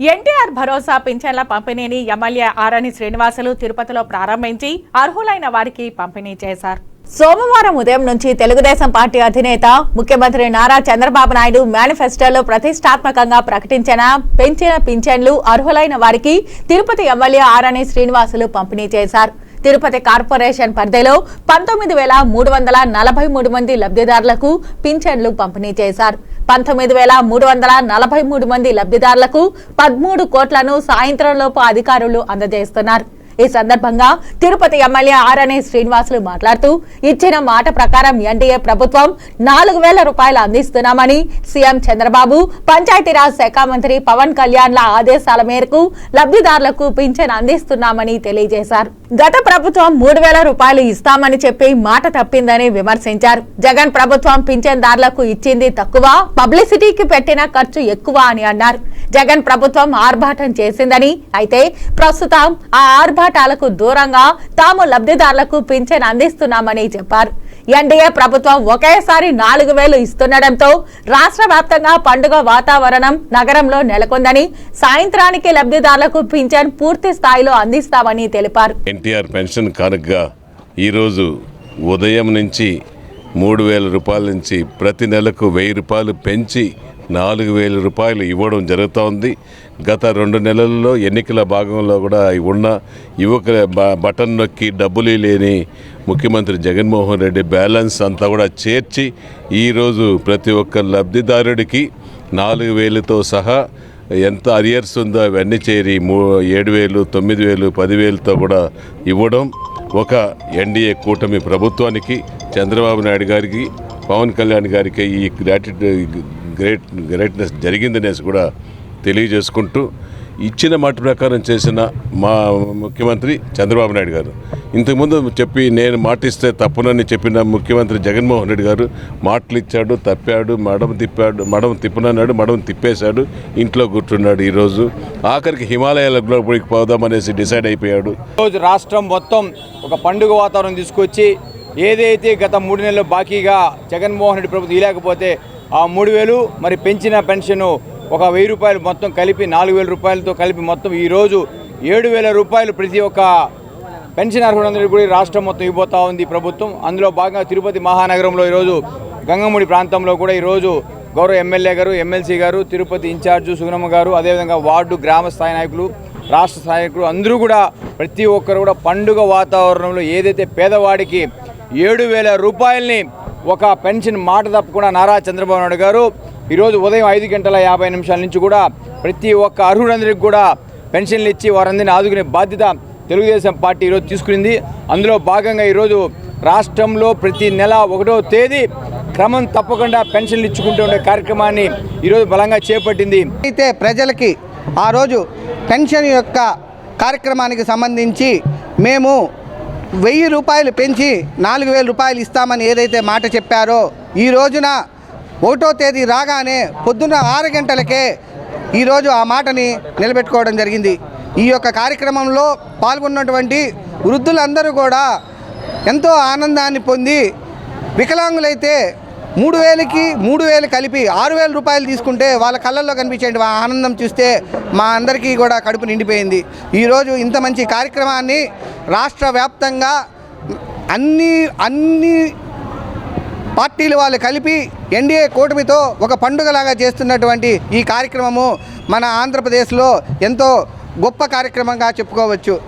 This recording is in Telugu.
ఎన్టీఆర్ భరోసా పింఛన్ల పంపిణీని ఎమ్మెల్యే ఆరణి శ్రీనివాసులు తిరుపతిలో ప్రారంభించి అర్హులైన వారికి పంపిణీ చేశారు. సోమవారం ఉదయం నుంచి తెలుగుదేశం పార్టీ అధినేత ముఖ్యమంత్రి నారా చంద్రబాబు నాయుడు మేనిఫెస్టోలో ప్రతిష్టాత్మకంగా ప్రకటించిన పెంచిన పింఛన్లు అర్హులైన వారికి తిరుపతి ఎమ్మెల్యే ఆరణి శ్రీనివాసులు పంపిణీ చేశారు. తిరుపతి కార్పొరేషన్ పరిధిలో పంతొమ్మిది వేల మూడు వందల నలభై మూడు మంది లబ్ధిదారులకు పింఛన్లు పంపిణీ చేశారు. పంతొమ్మిది వేల మూడు వందల నలభై మూడు మంది లబ్ధిదారులకు పదమూడు కోట్లను సాయంత్రంలోపు అధికారులు అందజేస్తున్నారు. ఈ సందర్భంగా తిరుపతి ఎమ్మెల్యే ఆర్ఎన్ఏ శ్రీనివాసులు మాట్లాడుతూ ఇచ్చిన మాట ప్రకారం ఎన్డీఏ ప్రభుత్వం నాలుగు వేల రూపాయలు అందిస్తున్నామని సీఎం చంద్రబాబు పంచాయతీరాజ్ శాఖ మంత్రి పవన్ కళ్యాణ్ల ఆదేశాల మేరకు లబ్ధిదారులకు పింఛన్ అందిస్తున్నామని తెలియజేశారు. గత ప్రభుత్వం మూడు వేల రూపాయలు ఇస్తామని చెప్పి మాట తప్పిందని విమర్శించారు. జగన్ ప్రభుత్వం పింఛన్దారులకు ఇచ్చింది తక్కువ పబ్లిసిటీకి పెట్టిన ఖర్చు ఎక్కువ అని అన్నారు. జగన్ ప్రభుత్వం ఆర్భాటం చేసిందని అయితే ప్రస్తుతం ఆ ఆర్భాటాలకు దూరంగా తాము లబ్ధిదారులకు పింఛన్ అందిస్తున్నామని చెప్పారు. ఎన్డీఏ ప్రభుత్వం ఒకేసారి నాలుగు వేలు ఇస్తుండటంతో రాష్ట్ర వ్యాప్తంగా పండుగ వాతావరణం నగరంలో నెలకొందని సాయంత్రానికి లబ్ధిదారులకు పింఛన్ పూర్తి స్థాయిలో అందిస్తామని తెలిపారు. ఎన్టీఆర్ పెన్షన్ కానుకగా ఈరోజు ఉదయం నుంచి మూడు వేల రూపాయల నుంచి ప్రతి నెలకు వెయ్యి రూపాయలు పెంచి నాలుగు వేల రూపాయలు ఇవ్వడం జరుగుతోంది. గత రెండు నెలల్లో ఎన్నికల భాగంలో కూడా ఉన్న యువకుల బ- బటన్ నొక్కి డబ్బులు లేని ముఖ్యమంత్రి జగన్మోహన్ రెడ్డి బ్యాలెన్స్ అంతా కూడా చేర్చి ఈరోజు ప్రతి ఒక్క లబ్ధిదారుడికి నాలుగు వేలతో సహా ఎంత అరియర్స్ ఉందో అవన్నీ చేరి మూ ఏడు వేలు తొమ్మిది వేలు పదివేలతో కూడా ఇవ్వడం ఒక ఎన్డీఏ కూటమి ప్రభుత్వానికి చంద్రబాబు నాయుడు గారికి పవన్ కళ్యాణ్ గారికి ఈ గ్రాటిట్యూడ్ గ్రేట్ గ్రేట్నెస్ జరిగిందనేసి కూడా తెలియజేసుకుంటూ ఇచ్చిన మాట ప్రకారం చేసిన మా ముఖ్యమంత్రి చంద్రబాబు నాయుడు గారు. ఇంతకుముందు చెప్పి నేను మాటిస్తే తప్పునని చెప్పిన ముఖ్యమంత్రి జగన్మోహన్ రెడ్డి గారు మాటలు ఇచ్చాడు తప్పాడు మడం తిప్పాడు మడం తిప్పనన్నాడు మడం తిప్పేశాడు ఇంట్లో కూర్చున్నాడు ఈరోజు. ఆఖరికి హిమాలయాలకు పోదాం పోదామనేసి డిసైడ్ అయిపోయాడు. రోజు రాష్ట్రం మొత్తం ఒక పండుగ వాతావరణం తీసుకొచ్చి ఏదైతే గత మూడు నెలలు బాకీగా జగన్మోహన్ రెడ్డి ప్రభుత్వం ఇలేకపోతే ఆ మూడు వేలు మరి పెంచిన పెన్షన్ ఒక వెయ్యి రూపాయలు మొత్తం కలిపి నాలుగు వేల రూపాయలతో కలిపి మొత్తం ఈరోజు ఏడు వేల రూపాయలు ప్రతి ఒక్క పెన్షన్ అర్హులందరికీ కూడా రాష్ట్రం మొత్తం ఇవ్వబోతా ఉంది ప్రభుత్వం. అందులో భాగంగా తిరుపతి మహానగరంలో ఈరోజు గంగముడి ప్రాంతంలో కూడా ఈరోజు గౌరవ ఎమ్మెల్యే గారు ఎమ్మెల్సీ గారు తిరుపతి ఇన్ఛార్జు సుగుణమ్మ గారు అదేవిధంగా వార్డు గ్రామ స్థాయి నాయకులు రాష్ట్ర స్థాయి నాయకులు అందరూ కూడా ప్రతి ఒక్కరు కూడా పండుగ వాతావరణంలో ఏదైతే పేదవాడికి ఏడు వేల రూపాయలని ఒక పెన్షన్ మాట తప్పకుండా నారా చంద్రబాబు నాయుడు గారు. ఈరోజు ఉదయం ఐదు గంటల యాభై నిమిషాల నుంచి కూడా ప్రతి ఒక్క అర్హులందరికీ కూడా పెన్షన్లు ఇచ్చి వారందరినీ ఆదుకునే బాధ్యత తెలుగుదేశం పార్టీ ఈరోజు తీసుకునింది. అందులో భాగంగా ఈరోజు రాష్ట్రంలో ప్రతి నెల ఒకటో తేదీ క్రమం తప్పకుండా పెన్షన్లు ఇచ్చుకుంటూ ఉండే కార్యక్రమాన్ని ఈరోజు బలంగా చేపట్టింది. అయితే ప్రజలకి ఆ రోజు పెన్షన్ యొక్క కార్యక్రమానికి సంబంధించి మేము వెయ్యి రూపాయలు పెంచి నాలుగు వేల రూపాయలు ఇస్తామని ఏదైతే మాట చెప్పారో ఈ రోజున ఒకటో తేదీ రాగానే పొద్దున్న ఆరు గంటలకే ఈరోజు ఆ మాటని నిలబెట్టుకోవడం జరిగింది. ఈ యొక్క కార్యక్రమంలో పాల్గొన్నటువంటి వృద్ధులందరూ కూడా ఎంతో ఆనందాన్ని పొంది వికలాంగులైతే మూడు వేలకి మూడు వేలు కలిపి ఆరు వేల రూపాయలు తీసుకుంటే వాళ్ళ కళ్ళల్లో కనిపించే ఆనందం చూస్తే మా అందరికీ కూడా కడుపు నిండిపోయింది. ఈరోజు ఇంత మంచి కార్యక్రమాన్ని రాష్ట్ర వ్యాప్తంగా అన్ని అన్ని పార్టీలు వాళ్ళు కలిపి ఎన్డీఏ కూటమితో ఒక పండుగలాగా చేస్తున్నటువంటి ఈ కార్యక్రమము మన ఆంధ్రప్రదేశ్లో ఎంతో గొప్ప కార్యక్రమంగా చెప్పుకోవచ్చు.